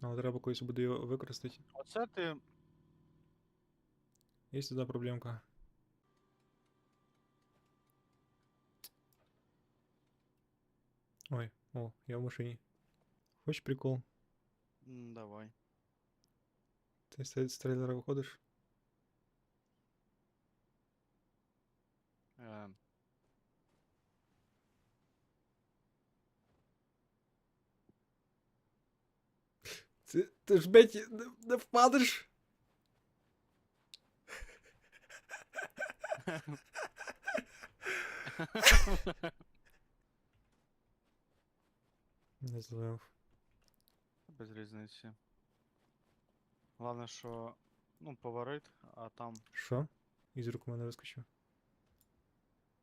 Але треба колись буде його використати. Оце ти. Є сюди проблемка. Ой, о, я в машині. Хочеш прикол? Давай. З з трейлера виходиш? Ти, ти ж Беті, не, не впадеш? Не злив. без різниці. Головне, що. Ну, поворит, а там. Що? Із рук у мене вискочив.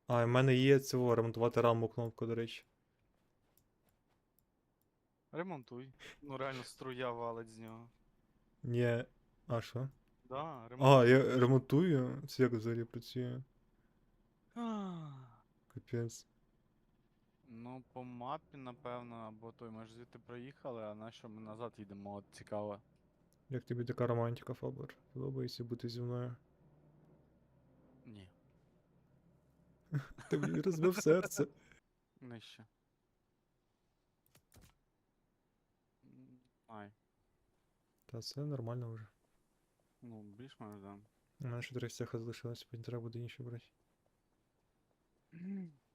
А, в мене є цього ремонтувати раму кнопку, до речі. Ремонтуй. Ну реально струя валить з нього. Ні. А що? Да, ремонтуй. А, я ремонтую. Це як взагалі працює. Капець. Ну, по мапі, напевно, або той ми ж звідти проїхали, а на що ми назад їдемо, от цікаво. Як тобі така романтика, Фабер? Подобається бути зі мною? Ні, Ти мені розбив серце. нижче. Ай, Та це нормально вже. ну більш-менш да. У мене ще три стяга залишилось, потім треба буде інші брати.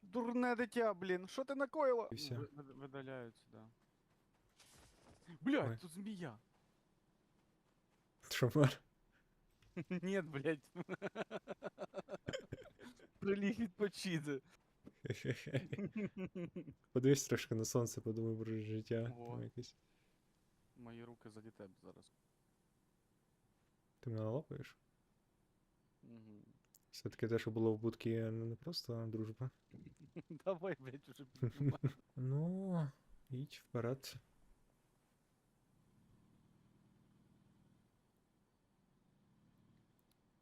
Дурне дитя, блін, що ти накоїла? І все. Ви- ви- Видаляються, да. Блядь, Ой. тут змія. Що мер? Нет, блядь. Приліг відпочити. Подивись трошки на сонце, подумай про життя. Ого. там якесь. Мої руки заді тебе зараз. Ти мене лапаєш? Мгм. Все-таки те, що було в будці, ну, не просто дружба. Давай, блядь, уже піднімай. Ну, їдь вперед.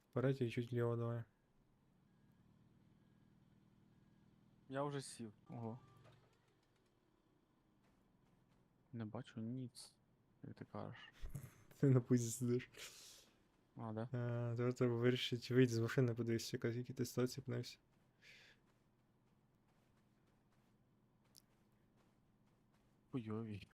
Вперед і чуть вліво давай. Я вже сів. Ого. Не бачу ніц. Як ти кажеш. Ти на пузі сидиш. А, да? А, Тепер треба вирішити, вийти з машини, подивись, яка які ти ситуації пнився. Хуйові.